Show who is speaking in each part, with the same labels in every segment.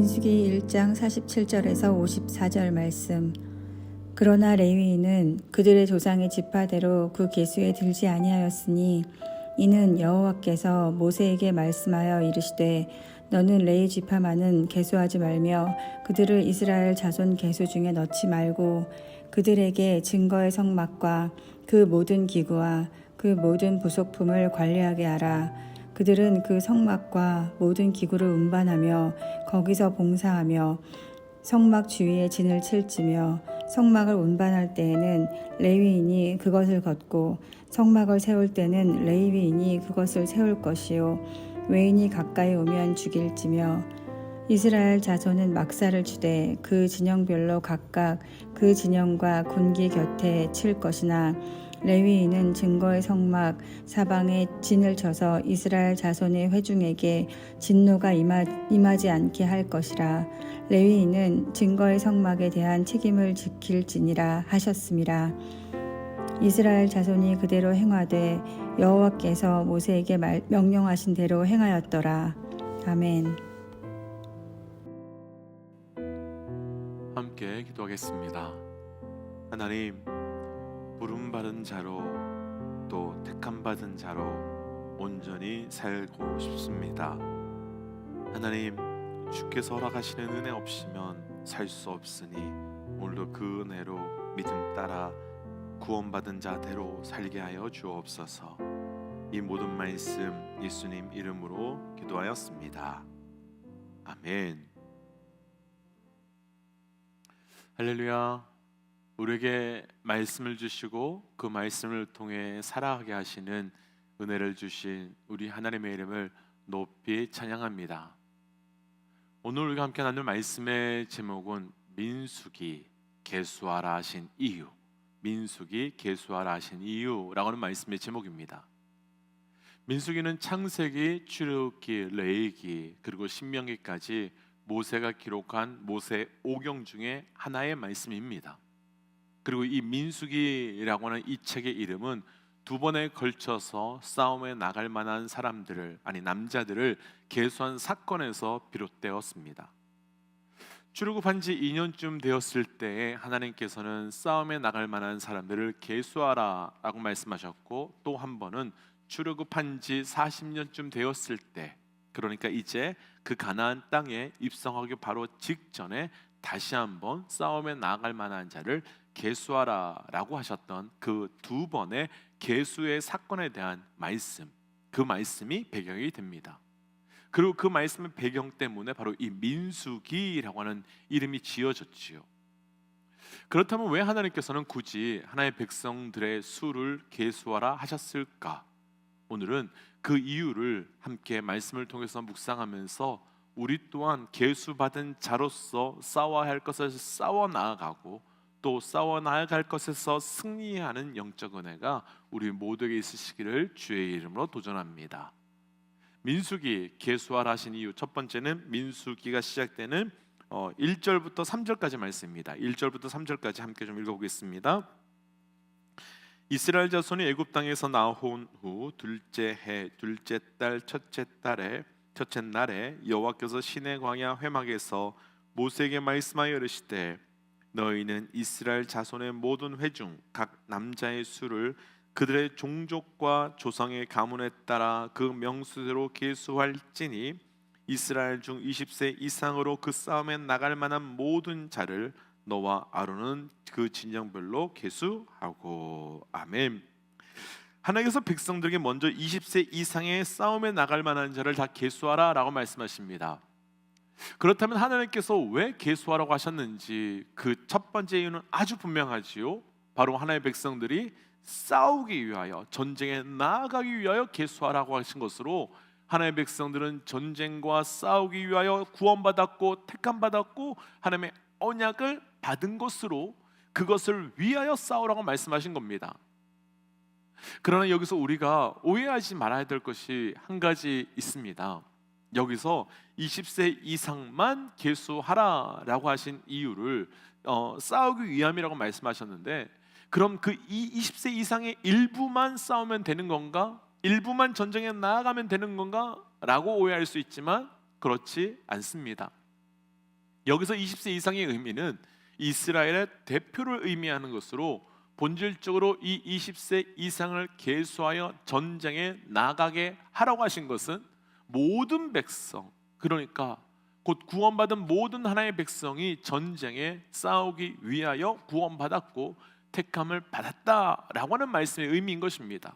Speaker 1: 민수기 1장 47절에서 54절 말씀. 그러나 레위인은 그들의 조상의 지파대로 그 계수에 들지 아니하였으니 이는 여호와께서 모세에게 말씀하여 이르시되 너는 레위 지파만은 계수하지 말며 그들을 이스라엘 자손 계수 중에 넣지 말고 그들에게 증거의 성막과 그 모든 기구와 그 모든 부속품을 관리하게 하라. 그들은 그 성막과 모든 기구를 운반하며 거기서 봉사하며 성막 주위에 진을 칠지며 성막을 운반할 때에는 레위인이 그것을 걷고 성막을 세울 때는 레위인이 그것을 세울 것이요. 외인이 가까이 오면 죽일지며 이스라엘 자손은 막사를 주되 그 진영별로 각각 그 진영과 군기 곁에 칠 것이나 레위인은 증거의 성막 사방에 진을 쳐서 이스라엘 자손의 회중에게 진노가 임하, 임하지 않게 할 것이라 레위인은 증거의 성막에 대한 책임을 지킬지니라 하셨습니다. 이스라엘 자손이 그대로 행하되 여호와께서 모세에게 말, 명령하신 대로 행하였더라. 아멘.
Speaker 2: 함께 기도하겠습니다. 하나님, 부름 받은 자로 또 택함 받은 자로 온전히 살고 싶습니다. 하나님, 주께서 허락하시는 은혜 없이면 살 수 없으니 오늘도 그 은혜로 믿음 따라 구원받은 자대로 살게 하여 주옵소서. 이 모든 말씀 예수님 이름으로 기도하였습니다. 아멘. 할렐루야. 우리에게 말씀을 주시고 그 말씀을 통해 살아가게 하시는 은혜를 주신 우리 하나님의 이름을 높이 찬양합니다. 오늘 우리가 함께 나눌 말씀의 제목은 민수기 계수하라 하신 이유. 민수기 계수하라 하신 이유라고 하는 말씀의 제목입니다. 민수기는 창세기, 출애굽기, 레위기 그리고 신명기까지 모세가 기록한 모세 오경 중에 하나의 말씀입니다. 그리고 이 민수기라고 하는 이 책의 이름은 두 번에 걸쳐서 싸움에 나갈 만한 사람들을 아니 남자들을 계수한 사건에서 비롯되었습니다. 출애굽한 지 2년쯤 되었을 때에 하나님께서는 싸움에 나갈 만한 사람들을 계수하라라고 말씀하셨고 또 한 번은 출애굽한 지 40년쯤 되었을 때 그러니까 이제 그 가나안 땅에 입성하기 바로 직전에 다시 한번 싸움에 나갈 만한 자를 계수하라라고 하셨던 그 두 번의 계수의 사건에 대한 말씀 그 말씀이 배경이 됩니다. 그리고 그 말씀의 배경 때문에 바로 이 민수기라고 하는 이름이 지어졌지요. 그렇다면 왜 하나님께서는 굳이 하나의 백성들의 수를 계수하라 하셨을까? 오늘은 그 이유를 함께 말씀을 통해서 묵상하면서 우리 또한 계수받은 자로서 싸워야 할 것을 싸워 나아가고 또 싸워 나아갈 것에서 승리하는 영적 은혜가 우리 모두에게 있으시기를 주의 이름으로 도전합니다. 민수기 계수하라 하신 이유 첫 번째는 민수기가 시작되는 어, 1절부터 3절까지 말씀입니다. 1절부터 3절까지 함께 좀 읽어보겠습니다. 이스라엘 자손이 애굽 땅에서 나온 후 둘째 해 둘째 달 첫째 달에 첫째 날에 여호와께서 시내 광야 회막에서 모세에게 말씀하여 이르시되 너희는 이스라엘 자손의 모든 회중 각 남자의 수를 그들의 종족과 조상의 가문에 따라 그 명수대로 계수할지니 이스라엘 중 20세 이상으로 그 싸움에 나갈 만한 모든 자를 너와 아론은 그 진영별로 계수하고 아멘. 하나님께서 백성들에게 먼저 20세 이상의 싸움에 나갈 만한 자를 다 계수하라라고 말씀하십니다. 그렇다면 하나님께서 왜 계수하라고 하셨는지 그 첫 번째 이유는 아주 분명하지요. 바로 하나님의 백성들이 싸우기 위하여 전쟁에 나아가기 위하여 계수하라고 하신 것으로 하나님의 백성들은 전쟁과 싸우기 위하여 구원받았고 택함받았고 하나님의 언약을 받은 것으로 그것을 위하여 싸우라고 말씀하신 겁니다. 그러나 여기서 우리가 오해하지 말아야 될 것이 한 가지 있습니다. 여기서 20세 이상만 계수하라라고 하신 이유를 어, 싸우기 위함이라고 말씀하셨는데 그럼 그 20세 이상의 일부만 싸우면 되는 건가? 일부만 전쟁에 나아가면 되는 건가? 라고 오해할 수 있지만 그렇지 않습니다. 여기서 20세 이상의 의미는 이스라엘의 대표를 의미하는 것으로 본질적으로 이 20세 이상을 계수하여 전쟁에 나가게 하라고 하신 것은 모든 백성 그러니까 곧 구원받은 모든 하나의 백성이 전쟁에 싸우기 위하여 구원받았고 택함을 받았다라고 하는 말씀의 의미인 것입니다.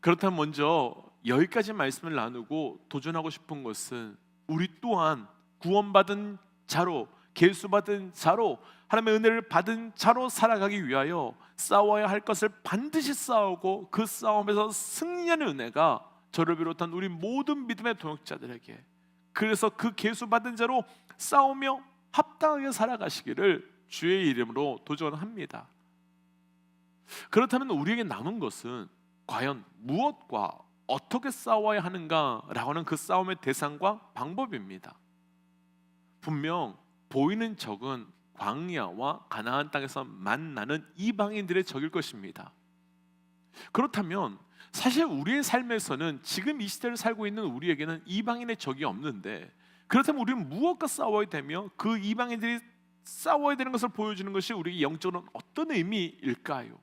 Speaker 2: 그렇다면 먼저 여기까지 말씀을 나누고 도전하고 싶은 것은 우리 또한 구원받은 자로 계수받은 자로 하나님의 은혜를 받은 자로 살아가기 위하여 싸워야 할 것을 반드시 싸우고 그 싸움에서 승리하는 은혜가 저를 비롯한 우리 모든 믿음의 동역자들에게 그래서 그 계수 받은 자로 싸우며 합당하게 살아가시기를 주의 이름으로 도전합니다. 그렇다면 우리에게 남은 것은 과연 무엇과 어떻게 싸워야 하는가라고 하는 그 싸움의 대상과 방법입니다. 분명 보이는 적은 광야와 가나안 땅에서 만나는 이방인들의 적일 것입니다. 그렇다면 사실 우리의 삶에서는 지금 이 시대를 살고 있는 우리에게는 이방인의 적이 없는데 그렇다면 우리는 무엇과 싸워야 되며 그 이방인들이 싸워야 되는 것을 보여주는 것이 우리 영적으로는 어떤 의미일까요?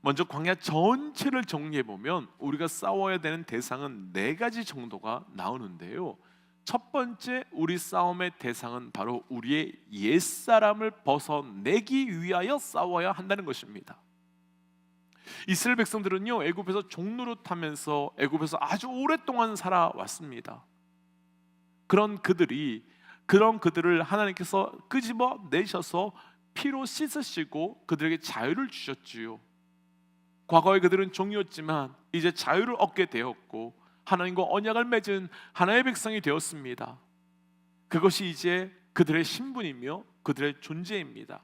Speaker 2: 먼저 광야 전체를 정리해 보면 우리가 싸워야 되는 대상은 네 가지 정도가 나오는데요. 첫 번째 우리 싸움의 대상은 바로 우리의 옛 사람을 벗어내기 위하여 싸워야 한다는 것입니다. 이스라엘 백성들은요 애굽에서 종로로 타면서 애굽에서 아주 오랫동안 살아왔습니다. 그런 그들이 그런 그들을 하나님께서 끄집어 내셔서 피로 씻으시고 그들에게 자유를 주셨지요. 과거에 그들은 종이었지만 이제 자유를 얻게 되었고 하나님과 언약을 맺은 하나의 백성이 되었습니다. 그것이 이제 그들의 신분이며 그들의 존재입니다.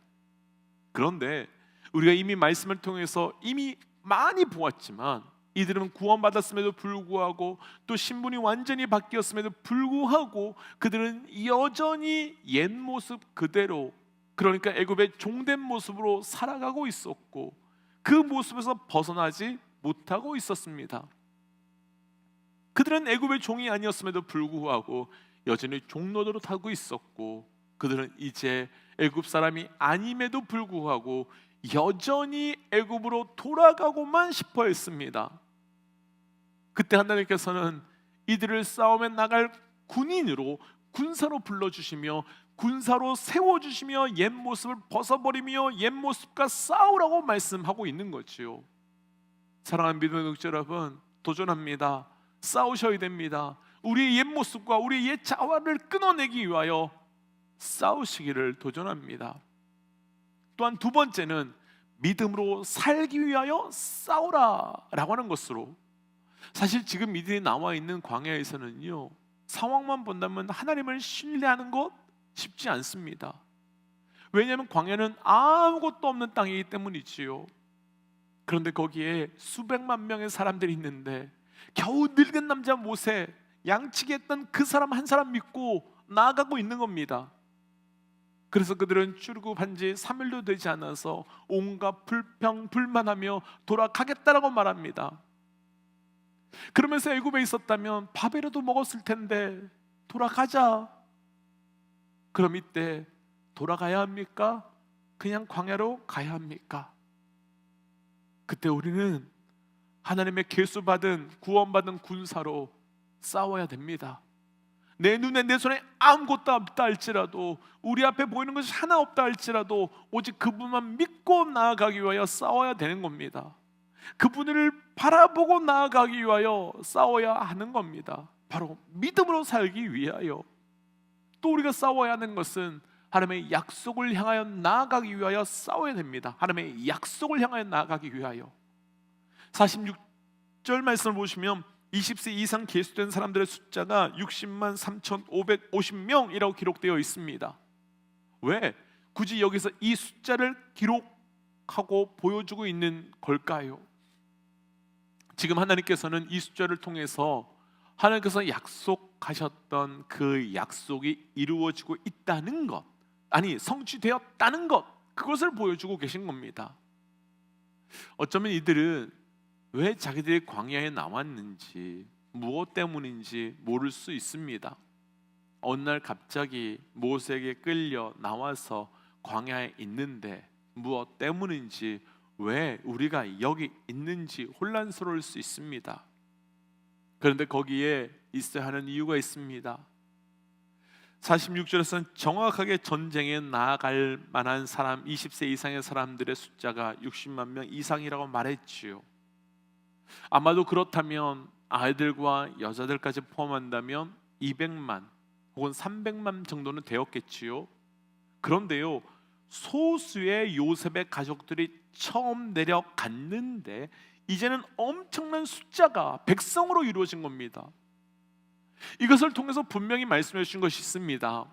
Speaker 2: 그런데 우리가 이미 말씀을 통해서 이미 많이 보았지만 이들은 구원받았음에도 불구하고 또 신분이 완전히 바뀌었음에도 불구하고 그들은 여전히 옛 모습 그대로 그러니까 애굽의 종된 모습으로 살아가고 있었고 그 모습에서 벗어나지 못하고 있었습니다. 그들은 애굽의 종이 아니었음에도 불구하고 여전히 종로도로 타고 있었고 그들은 이제 애굽 사람이 아님에도 불구하고 여전히 애굽으로 돌아가고만 싶어 했습니다. 그때 하나님께서는 이들을 싸움에 나갈 군인으로 군사로 불러 주시며 군사로 세워 주시며 옛 모습을 벗어버리며 옛 모습과 싸우라고 말씀하고 있는 거지요. 사랑하는 믿음의 독자 여러분 도전합니다. 싸우셔야 됩니다. 우리의 옛 모습과 우리의 옛 자화를 끊어내기 위하여 싸우시기를 도전합니다. 또한 두 번째는 믿음으로 살기 위하여 싸우라라고 하는 것으로 사실 지금 이들이 나와 있는 광야에서는요 상황만 본다면 하나님을 신뢰하는 것 쉽지 않습니다. 왜냐하면 광야는 아무것도 없는 땅이기 때문이지요. 그런데 거기에 수백만 명의 사람들이 있는데 겨우 늙은 남자 모세 양치기 했던 그 사람 한 사람 믿고 나아가고 있는 겁니다. 그래서 그들은 출국한 지 3일도 되지 않아서 온갖 불평 불만하며 돌아가겠다라고 말합니다. 그러면서 애굽에 있었다면 밥이라도 먹었을 텐데 돌아가자. 그럼 이때 돌아가야 합니까? 그냥 광야로 가야 합니까? 그때 우리는 하나님의 계수 받은 구원받은 군사로 싸워야 됩니다. 내 눈에 내 손에 아무것도 없다 할지라도 우리 앞에 보이는 것이 하나 없다 할지라도 오직 그분만 믿고 나아가기 위하여 싸워야 되는 겁니다. 그분을 바라보고 나아가기 위하여 싸워야 하는 겁니다. 바로 믿음으로 살기 위하여 또 우리가 싸워야 하는 것은 하나님의 약속을 향하여 나아가기 위하여 싸워야 됩니다. 하나님의 약속을 향하여 나아가기 위하여 46절 말씀을 보시면 20세 이상 계수된 사람들의 숫자가 60만 3,550명이라고 기록되어 있습니다. 왜? 굳이 여기서 이 숫자를 기록하고 보여주고 있는 걸까요? 지금 하나님께서는 이 숫자를 통해서 하나님께서 약속하셨던 그 약속이 이루어지고 있다는 것, 아니 성취되었다는 것, 그것을 보여주고 계신 겁니다. 어쩌면 이들은 왜 자기들이 광야에 나왔는지 무엇 때문인지 모를 수 있습니다. 어느 날 갑자기 모세에게 끌려 나와서 광야에 있는데 무엇 때문인지 왜 우리가 여기 있는지 혼란스러울 수 있습니다. 그런데 거기에 있어야 하는 이유가 있습니다. 46절에서는 정확하게 전쟁에 나아갈 만한 사람 20세 이상의 사람들의 숫자가 60만 명 이상이라고 말했지요. 아마도 그렇다면 아이들과 여자들까지 포함한다면 200만 혹은 300만 정도는 되었겠지요. 그런데요. 소수의 요셉의 가족들이 처음 내려갔는데 이제는 엄청난 숫자가 백성으로 이루어진 겁니다. 이것을 통해서 분명히 말씀해 주신 것이 있습니다.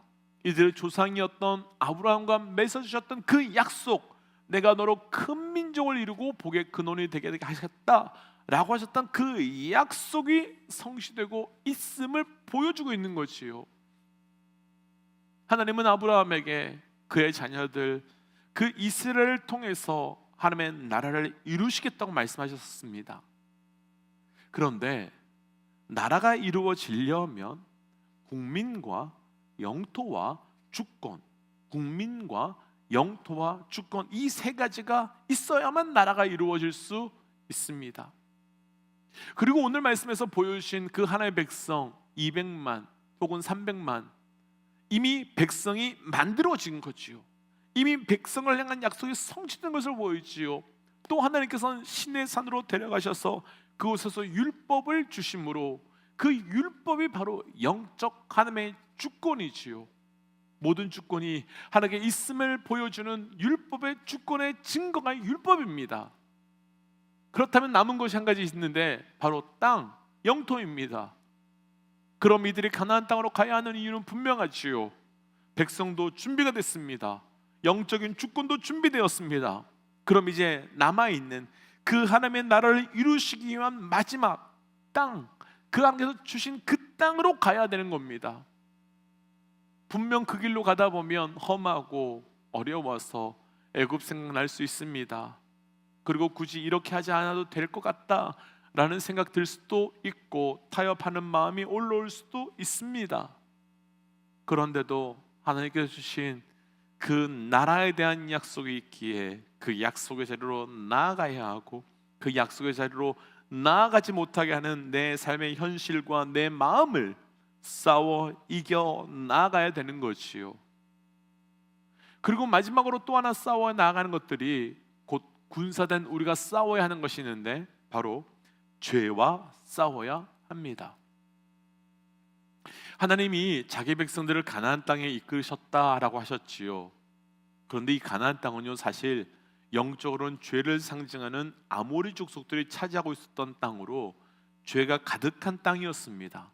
Speaker 2: 이들의 조상이었던 아브라함과 맺어 주셨던 그 약속, 내가 너로 큰 민족을 이루고 복의 근원이 되게 하셨다 라고 하셨던 그 약속이 성취되고 있음을 보여주고 있는 것이요. 하나님은 아브라함에게 그의 자녀들 그 이스라엘을 통해서 하나님의 나라를 이루시겠다고 말씀하셨습니다. 그런데 나라가 이루어지려면 국민과 영토와 주권, 국민과 영토와 주권 이 세 가지가 있어야만 나라가 이루어질 수 있습니다. 그리고 오늘 말씀에서 보여주신 그 하나의 백성 200만 혹은 300만 이미 백성이 만들어진 거지요. 이미 백성을 향한 약속이 성취된 것을 보이지요. 또 하나님께서는 신의 산으로 데려가셔서 그곳에서 율법을 주심으로 그 율법이 바로 영적 하나님의 주권이지요. 모든 주권이 하나님께 있음을 보여주는 율법의 주권의 증거가 율법입니다. 그렇다면 남은 것이 한 가지 있는데 바로 땅, 영토입니다. 그럼 이들이 가나안 땅으로 가야 하는 이유는 분명하지요. 백성도 준비가 됐습니다. 영적인 주권도 준비되었습니다. 그럼 이제 남아 있는 그 하나님의 나라를 이루시기 위한 마지막 땅, 그 안에서 주신 그 땅으로 가야 되는 겁니다. 분명 그 길로 가다 보면 험하고 어려워서 애굽 생각날 수 있습니다. 그리고 굳이 이렇게 하지 않아도 될 것 같다라는 생각 들 수도 있고 타협하는 마음이 올라올 수도 있습니다. 그런데도 하나님께서 주신 그 나라에 대한 약속이 있기에 그 약속의 자리로 나아가야 하고 그 약속의 자리로 나아가지 못하게 하는 내 삶의 현실과 내 마음을 싸워 이겨 나아가야 되는 것이요. 그리고 마지막으로 또 하나 싸워 나아가는 것들이 곧 군사된 우리가 싸워야 하는 것이 있는데 바로 죄와 싸워야 합니다. 하나님이 자기 백성들을 가나안 땅에 이끌으셨다라고 하셨지요. 그런데 이 가나안 땅은요 사실 영적으로는 죄를 상징하는 아모리 족속들이 차지하고 있었던 땅으로 죄가 가득한 땅이었습니다.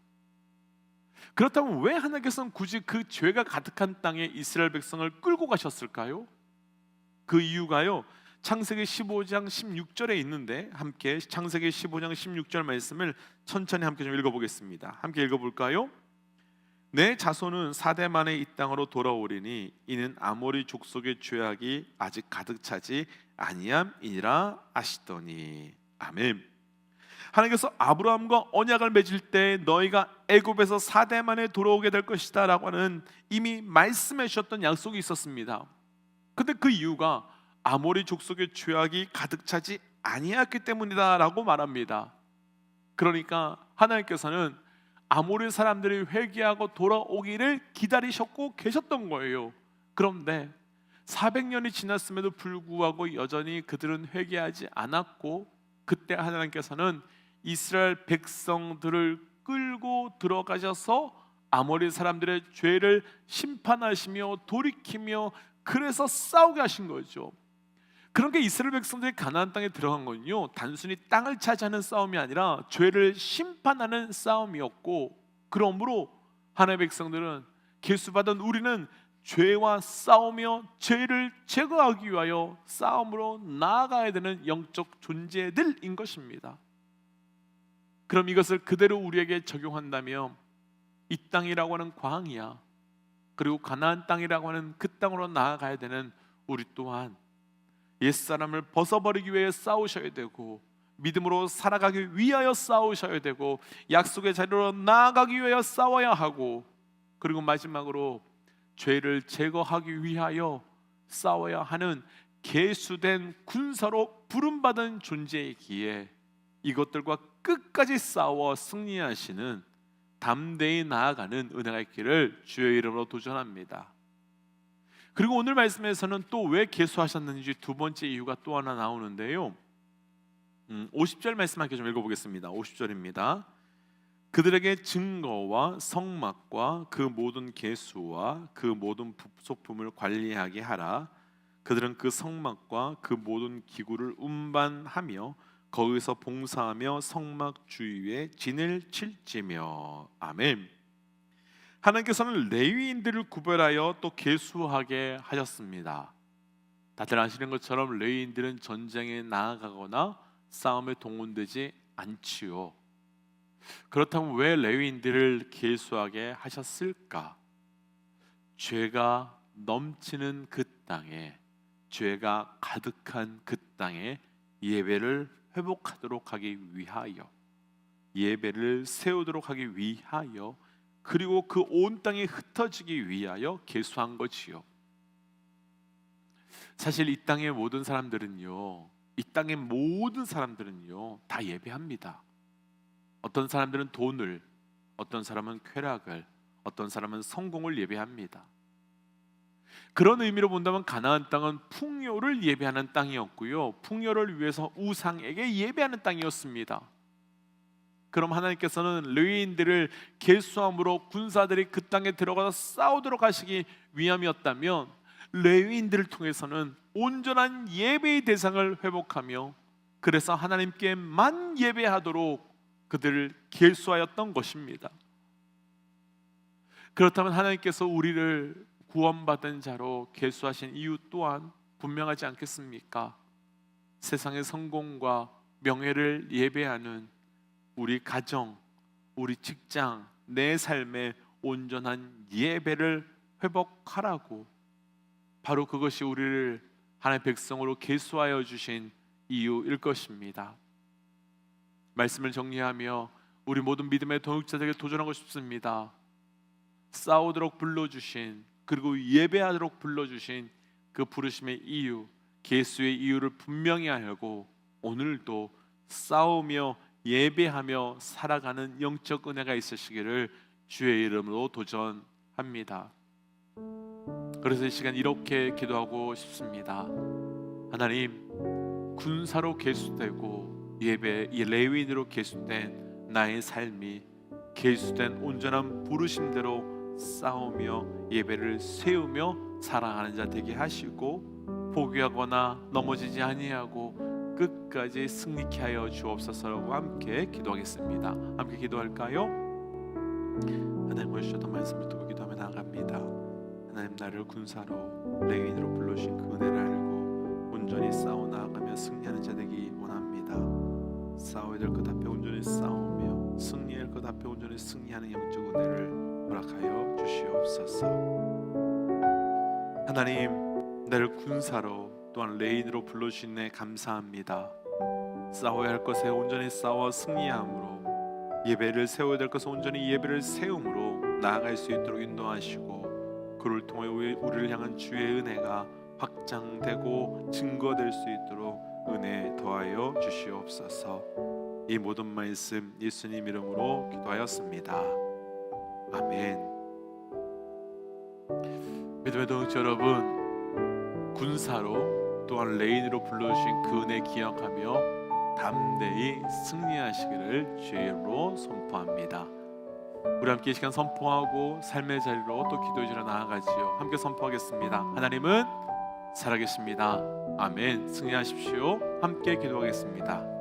Speaker 2: 그렇다면 왜 하나님께서는 굳이 그 죄가 가득한 땅에 이스라엘 백성을 끌고 가셨을까요? 그 이유가요. 창세기 15장 16절에 있는데 함께 창세기 15장 16절 말씀을 천천히 함께 좀 읽어보겠습니다. 함께 읽어볼까요? 내 자손은 사대 만에 이 땅으로 돌아오리니 이는 아모리 족속의 죄악이 아직 가득 차지 아니함이니라 아시더니 아멘. 하나님께서 아브라함과 언약을 맺을 때 너희가 애굽에서 사대 만에 돌아오게 될 것이다라고 하는 이미 말씀해 주셨던 약속이 있었습니다. 근데 그 이유가 아모리 족속의 죄악이 가득 차지 아니었기 때문이다라고 말합니다. 그러니까 하나님께서는 아모리 사람들이 회개하고 돌아오기를 기다리셨고 계셨던 거예요. 그런데 400년이 지났음에도 불구하고 여전히 그들은 회개하지 않았고 그때 하나님께서는 이스라엘 백성들을 끌고 들어가셔서 아모리 사람들의 죄를 심판하시며 돌이키며 그래서 싸우게 하신 거죠. 그러니까 이스라엘 백성들이 가나안 땅에 들어간 건요 단순히 땅을 차지하는 싸움이 아니라 죄를 심판하는 싸움이었고 그러므로 하나님의 백성들은 개수받은 우리는 죄와 싸우며 죄를 제거하기 위하여 싸움으로 나아가야 되는 영적 존재들인 것입니다. 그럼 이것을 그대로 우리에게 적용한다면 이 땅이라고 하는 광야 그리고 가나안 땅이라고 하는 그 땅으로 나아가야 되는 우리 또한 옛사람을 벗어버리기 위해 싸우셔야 되고 믿음으로 살아가기 위하여 싸우셔야 되고 약속의 자리로 나아가기 위하여 싸워야 하고 그리고 마지막으로 죄를 제거하기 위하여 싸워야 하는 계수된 군사로 부름받은 존재이기에 이것들과 끝까지 싸워 승리하시는 담대히 나아가는 은혜가 있기를 주의 이름으로 도전합니다. 그리고 오늘 말씀에서는 또왜 계수하셨는지 두 번째 이유가 또 하나 나오는데요. 음, 50절 말씀 함께 좀 읽어보겠습니다. 50절입니다. 그들에게 증거와 성막과 그 모든 계수와 그 모든 소품을 관리하게 하라. 그들은 그 성막과 그 모든 기구를 운반하며 거기서 봉사하며 성막 주위에 진을 칠지며 아멘. 하나님께서는 레위인들을 구별하여 또 계수하게 하셨습니다. 다들 아시는 것처럼 레위인들은 전쟁에 나아가거나 싸움에 동원되지 않지요. 그렇다면 왜 레위인들을 계수하게 하셨을까? 죄가 넘치는 그 땅에 죄가 가득한 그 땅에 예배를 회복하도록 하기 위하여 예배를 세우도록 하기 위하여 그리고 그 온 땅에 흩어지기 위하여 계수한 것이요. 사실 이 땅의 모든 사람들은요, 이 땅의 모든 사람들은요, 다 예배합니다. 어떤 사람들은 돈을, 어떤 사람은 쾌락을, 어떤 사람은 성공을 예배합니다. 그런 의미로 본다면 가나안 땅은 풍요를 예배하는 땅이었고요. 풍요를 위해서 우상에게 예배하는 땅이었습니다. 그럼 하나님께서는 레위인들을 계수함으로 군사들이 그 땅에 들어가서 싸우도록 하시기 위함이었다면 레위인들을 통해서는 온전한 예배의 대상을 회복하며 그래서 하나님께만 예배하도록 그들을 계수하였던 것입니다. 그렇다면 하나님께서 우리를 구원받은 자로 계수하신 이유 또한 분명하지 않겠습니까? 세상의 성공과 명예를 예배하는 우리 가정, 우리 직장, 내 삶의 온전한 예배를 회복하라고 바로 그것이 우리를 하나님의 백성으로 계수하여 주신 이유일 것입니다. 말씀을 정리하며 우리 모든 믿음의 동역자들에게 도전하고 싶습니다. 싸우도록 불러주신 그리고 예배하도록 불러주신 그 부르심의 이유, 계수의 이유를 분명히 알고 오늘도 싸우며 예배하며 살아가는 영적 은혜가 있으시기를 주의 이름으로 도전합니다. 그래서 이 시간 이렇게 기도하고 싶습니다. 하나님 군사로 계수되고 예배 이 레위인으로 계수된 나의 삶이 계수된 온전한 부르심대로 싸우며 예배를 세우며 사랑하는 자 되게 하시고 포기하거나 넘어지지 아니하고 끝까지 승리케 하여 주옵소서라고 함께 기도하겠습니다. 함께 기도할까요? 하나님 오셨던 말씀을 듣고 기도하며 나갑니다. 하나님 나를 군사로 레인으로 불러주신 그 은혜를 알고 온전히 싸워 나아가며 승리하는 자 되기 원합니다. 싸워야 될 것 앞에 온전히 싸우며 승리할 것 앞에 온전히 승리하는 영적 은혜를 허락하여 주시옵소서. 하나님 나를 군사로 또한 레인으로 불러주시네 감사합니다. 싸워야 할 것에 온전히 싸워 승리함으로 예배를 세워야 될 것은 온전히 예배를 세움으로 나아갈 수 있도록 인도하시고 그를 통해 우리- 우리를 향한 주의 은혜가 확장되고 증거될 수 있도록 은혜 더하여 주시옵소서. 이 모든 말씀 예수님 이름으로 기도하였습니다. 아멘. 믿음의 동역자 여러분, 군사로 또한 레인으로 불러주신 그 은혜 기억하며 담대히 승리하시기를 이름으로 선포합니다. 우리 함께 이 시간 선포하고 삶의 자리로 또 기도의 자리로 나아가지요. 함께 선포하겠습니다. 하나님은 살아계십니다. 아멘. 승리하십시오. 함께 기도하겠습니다.